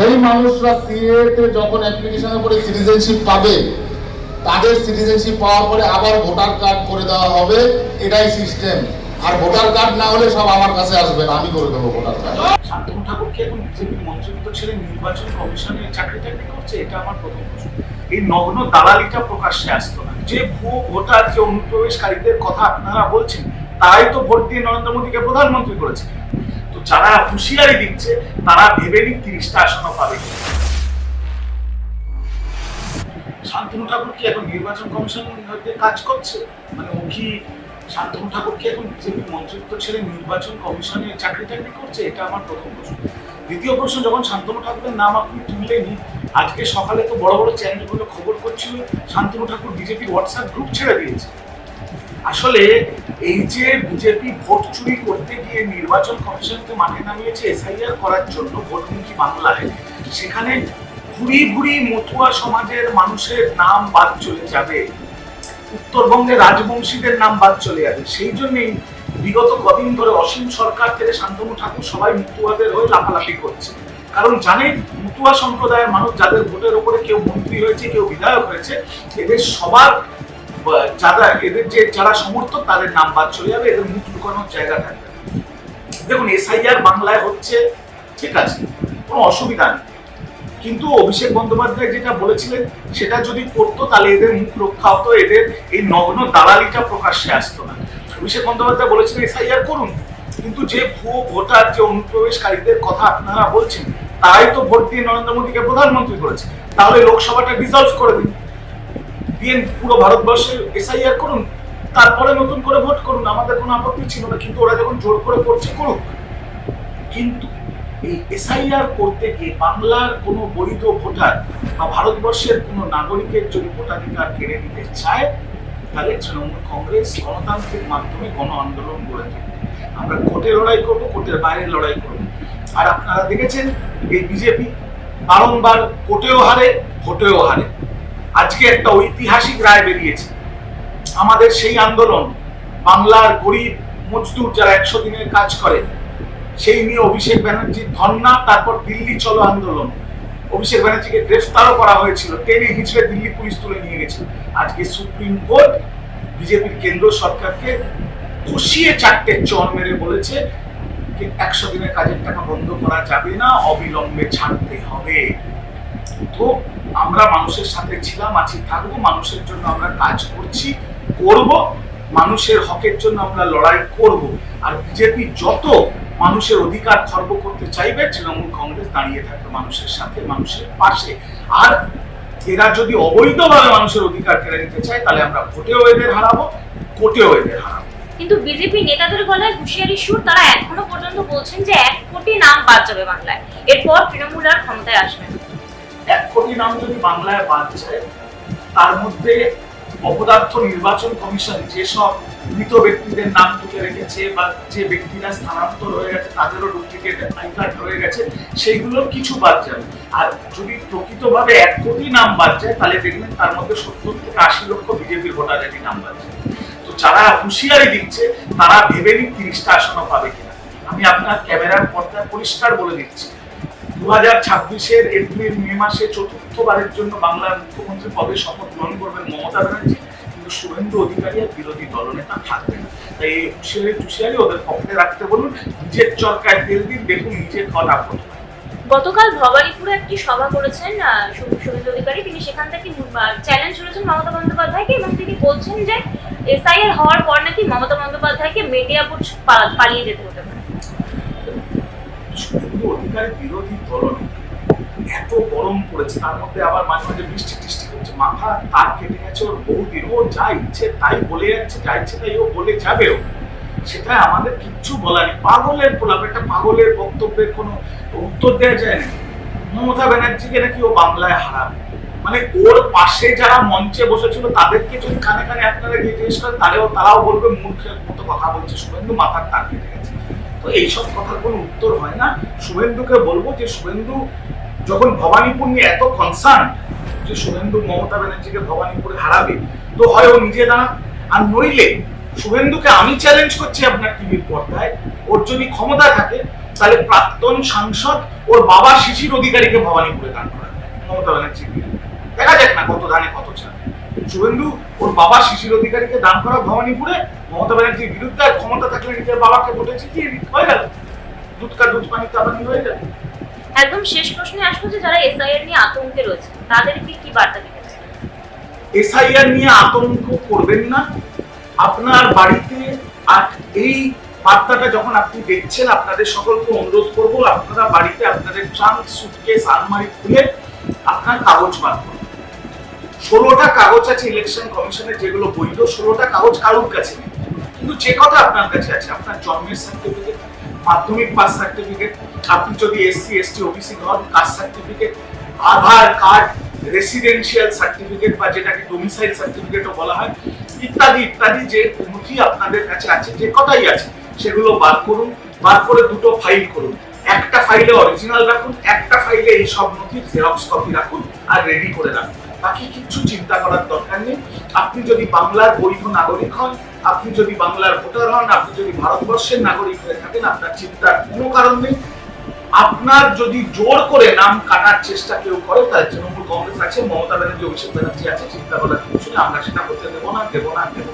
সেই মানুষরা সিএতে যখন অ্যাপ্লিকেশনে করে সিটিজেনশিপ পাবে, তাদের সিটিজেনশিপ পাওয়ার পরে আবার ভোটার কার্ড করে দেওয়া হবে, এটাই সিস্টেম আর ভোটার কার্ড না হলে সব আমার কাছে আসবেন আমি করে দেবো ভোটার কার্ড শান্তনু ঠাকুর কি এখন ছেড়ে নির্বাচন কমিশনে চাকরি টাকরি করছে, এটা আমার প্রথম প্রশ্ন। এই নগ্ন দালালিটা প্রকাশ্যে আসতো না। যে ভুয়ো ভোটার, যে অনুপ্রবেশকারীদের কথা আপনারা বলছেন তারাই তো ভোট দিয়ে নরেন্দ্র মোদীকে প্রধানমন্ত্রী করেছে। যারা হুঁশিয়ারি দিচ্ছে, তারা ভেবে নিক তিরিশটা আসনও পাবে। শান্তনু ঠাকুর কি এখন নির্বাচন কমিশন কাজ করছে? মানে ও কি শান্তনু ঠাকুর কি এখন বিজেপির মন্ত্রিত্ব ছেড়ে নির্বাচন কমিশনে চাকরি টাকরি করছে? এটা আমার প্রথম প্রশ্ন। দ্বিতীয় প্রশ্ন, যখন শান্তনু ঠাকুরের নাম আপনি তুললেনি আজকে সকালে তো বড় বড় চ্যানেলগুলো খবর করছিল, শান্তনু ঠাকুর বিজেপির হোয়াটসঅ্যাপ গ্রুপ ছেড়ে দিয়েছে। আসলে এই যে বিজেপি ভোট চুরি করতে গিয়ে নির্বাচন কমিশনকে মাঠে নামিয়েছে এসআইআর করার জন্য ভোটমুখী বাংলায়, সেখানে ভুরি ভুরি মতুয়া সমাজের মানুষের নাম বাদ চলে যাবে উত্তরবঙ্গে রাজবংশীদের নাম বাদ চলে যাবে, সেই জন্যই বিগত কদিন ধরে অসীম সরকার থেকে শান্তনু ঠাকুর সবাই মুতুয়াদের হয়ে লাফালাফি করছে। কারণ জানেন, মুতুয়া সম্প্রদায়ের মানুষ যাদের ভোটের উপরে কেউ মন্ত্রী হয়েছে, কেউ বিধায়ক হয়েছে, এদের সবার যারা এদের যে যারা সমর্থক, তাদের নাম বাদ চলে যাবে, এদের মুখ লুকানোর জায়গা থাকবে দেখুন, এসআইআর বাংলায় হচ্ছে, ঠিক আছে, কোনো অসুবিধা নেই। কিন্তু অভিষেক বন্দ্যোপাধ্যায় যেটা বলেছিলেন, সেটা যদি করতো, তাহলে এদের মুখ রক্ষা হতো, এদের এই নগ্ন দালালিটা প্রকাশ্যে আসতো না। অভিষেক বন্দ্যোপাধ্যায় বলেছিলেন, এসআইআর করুন। কিন্তু যে ভুয়ো ভোটার, যে অনুপ্রবেশকারীদের কথা আপনারা বলছেন, তারাই তো ভোট দিয়ে নরেন্দ্র মোদীকে প্রধানমন্ত্রী করেছে। তাহলে লোকসভাটা ডিসলভ করে দিন। দিয়ে পুরো ভারতবর্ষে এসআইআর করুন, তারপরে নতুন করে ভোট করুন, আমাদের কোনো আপত্তি ছিল না, কিন্তু ওরা যখন জোর করে করছে, করুক। কিন্তু এই এসআইআর করতে গিয়ে বাংলার কোনো বৈধ ভোটার বা ভারতবর্ষের কোনো নাগরিকের যদি ভোটাধিকার কেড়ে নিতে চায়, তাহলে তৃণমূল কংগ্রেস গণতান্ত্রিক মাধ্যমে গণ আন্দোলন গড়ে তুলবে। আমরা কোর্টে লড়াই করব, কোর্টের বাইরে লড়াই করব। আর আপনারা দেখেছেন, এই বিজেপি বারংবার কোর্টেও হারে, ভোটেও হারে। আজকে একটা ঐতিহাসিক রায় বেরিয়েছে। আমাদের সেই আন্দোলন বাংলার গরিব মজদুর যারা একশো দিনের কাজ করে, সেই নিয়ে অভিষেক ব্যানার্জির ধর্না তারপর দিল্লি চলো আন্দোলন। অভিষেক ব্যানার্জিকে গ্রেফতারও করা হয়েছিল। টেনে হিচড়ে দিল্লি পুলিশ তুলে নিয়ে গেছে। আজকে সুপ্রিম কোর্ট বিজেপির কেন্দ্র সরকারকে খুশিয়ে চারটে চর মেরে বলেছে যে একশো দিনের কাজের টাকা বন্ধ করা যাবে না, অবিলম্বে ছাড়তে হবে। তো আমরা মানুষের সাথে ছিলাম, আছি, থাকব, মানুষের জন্য আমরা কাজ করছি, করব, মানুষের হকের জন্য আমরা লড়াই করব। আর বিজেপি যত মানুষের অধিকার খর্ব করতে চাইবে, তৃণমূল কংগ্রেস দাঁড়িয়ে থাকবে মানুষের সাথে, মানুষের পাশে। আর এরা যদি অবৈধভাবে মানুষের অধিকার কেড়ে নিতে চায়, তাহলে আমরা ভোটেও এদের হারাবো কোর্টেও এদের হারাবো। কিন্তু বিজেপি নেতাদের গলায় হুঁশিয়ারি সুর, তারা এখনও পর্যন্ত বলছেন যে এক কোটি নাম বাদ যাবে বাংলায়। এরপর তৃণমূল আর ক্ষমতায় আসবে। এক কোটি নাম যদি বাংলায় যায়, তার মধ্যে অপদার্থ নির্বাচন কমিশন যেসব মৃত ব্যক্তিদের নাম তুলে রেখেছে বা যে ব্যক্তিরা স্থানান্তর হয়ে গেছে, তাদেরও ডুপ্লিকেট আই কার্ড রয়ে গেছে, সেইগুলোর কিছু বাদ যাবে। আর যদি প্রকৃতভাবে এক কোটি নাম বাদ যায়, তাহলে দেখবেন তার মধ্যে সত্তর থেকে আশি লক্ষ বিজেপির ভোটারেরই নাম বাদ যায় তো যারা হুঁশিয়ারি দিচ্ছে, তারা ভেবে নিক তিরিশটা আসনও পাবে কিনা। আমি আপনার ক্যামেরার পর্দায় পরিষ্কার বলে দিচ্ছি। দু হাজার ছাব্বিশের এপ্রিল, মে মাসে চতুর্থবারের জন্য বাংলার মুখ্যমন্ত্রী পদে শপথ গ্রহণ করবেন মমতা ব্যানার্জি। কিন্তু শুভেন্দু অধিকারী আর বিরোধী দলনেতা থাকবে না। তাই এই হুঁশিয়ারি টুশিয়ারি ওদের পকেটে রাখতে বলুন, নিজের চরকায় তেল দিন, দেখুন নিজের কটা ভোট গতকাল ভবানীপুরে একটি সভা করেছেন শুভেন্দু অধিকারী। তিনি সেখান থেকে চ্যালেঞ্জ করেছেন মমতা বন্দ্যোপাধ্যায়কে এবং তিনি বলছেন যে, এসআইআর হওয়ার পর নাকি মমতা বন্দ্যোপাধ্যায়কে মেদিয়াপুর পা- পালিয়ে যেতে হতে শুভেন্দু বিরোধী এত গরম পড়েছে তার মধ্যে আবার মাঝে মাঝে বৃষ্টি টিষ্টি করছে মাথা তার কেটে গেছে ওর ও যা ইচ্ছে তাই বলে যাচ্ছে যা ইচ্ছে তাই ও বলে যাবেও সেটা আমাদের কিচ্ছু নেই পাগলের একটা পাগলের বক্তব্যের কোনো উত্তর দেওয়া যায় না মমতা ব্যানার্জিকে নাকি ও বাংলায় হারাবে মানে ওর পাশে যারা মঞ্চে বসেছিল তাদেরকে যদি কানে কানে আপনারা গিয়ে জিজ্ঞেস করেন তাহলেও তারাও বলবে মূর্খের মতো কথা বলছে শুভেন্দু মাথার তার কেটে গেছে তো এইসব কথার কোনো উত্তর হয় না। শুভেন্দুকে বলব যে, শুভেন্দু যখন ভবানীপুর নিয়ে এত কনসার্ন যে শুভেন্দু মমতা ব্যানার্জিকে ভবানীপুরে হারাবে, তো হয় ও নিজে দাঁড়া আর নইলে শুভেন্দুকে আমি চ্যালেঞ্জ করছি আপনার টিভির পর্দায়। ওর যদি ক্ষমতা থাকে, তাহলে প্রাক্তন সাংসদ ওর বাবা শিশির অধিকারীকে ভবানীপুরে দান করা মমতা ব্যানার্জি দেখা যাক না কত ধানে কত চাল শুভেন্দু ওর বাবা শিশির অধিকারীকে দান করা ভবানীপুরে মমতা ব্যানার্জির বিরুদ্ধে ক্ষমতা থাকলে নিজের বাবাকে ভোটে জিতিয়ে দিতে হয়ে গেল। দুধ কা দুধ পানি কাবানি হয়ে গেল? একদম শেষ প্রশ্নে আসব যে যারা এসআইআর নিয়ে আতঙ্কে রয়েছে তাদেরকে কি বার্তা দিতে এসআইআর নিয়ে আতঙ্ক করবেন না। আপনার বাড়িতে আর এই বার্তাটা যখন আপনি দেখছেন আপনাদের সকলকে অনুরোধ করব আপনারা বাড়িতে আপনাদের ট্রাঙ্ক সুটকেস আলমারি খুলে আপনার কাগজ বার করুন। ষোলোটা কাগজ আছে ইলেকশন কমিশনের যেগুলো বৈধ ষোলোটা কাগজ কারোর কাছে নেই? কিন্তু যে কথা আপনার কাছে আছে, আপনার জন্মের সার্টিফিকেট মাধ্যমিক পাস সার্টিফিকেট আপনি যদি এসসি এসটি ওবিসি হন caste certificate Aadhaar card residential certificate বা যেটাকে ডোমিসাইল সার্টিফিকেটও বলা হয়, ইত্যাদি ইত্যাদি যে নথি আপনাদের কাছে আছে, যে কথাই আছে, সেগুলো বার করুন বার করে দুটো ফাইল করুন। একটা ফাইলে অরিজিনাল রাখুন, একটা ফাইলে এই সব নথির জেরক্স কপি রাখুন আর রেডি করে রাখুন। বাকি কিছু চিন্তা করার দরকার নেই। আপনি যদি বাংলার বৈধ নাগরিক হন, আপনি যদি বাংলার ভোটার হন, আপনি যদি ভারতবর্ষের নাগরিক হয়ে থাকেন, আপনার চিন্তার কোনো কারণ নেই। আপনার যদি জোর করে নাম কাটার চেষ্টা কেউ করে তার তৃণমূল কংগ্রেস আছে, মমতা ব্যানার্জি, অভিষেক ব্যানার্জি আছে, চিন্তা করার কিছু নেই। আমরা সেটা করতে দেবো না দেবো না, দেবো।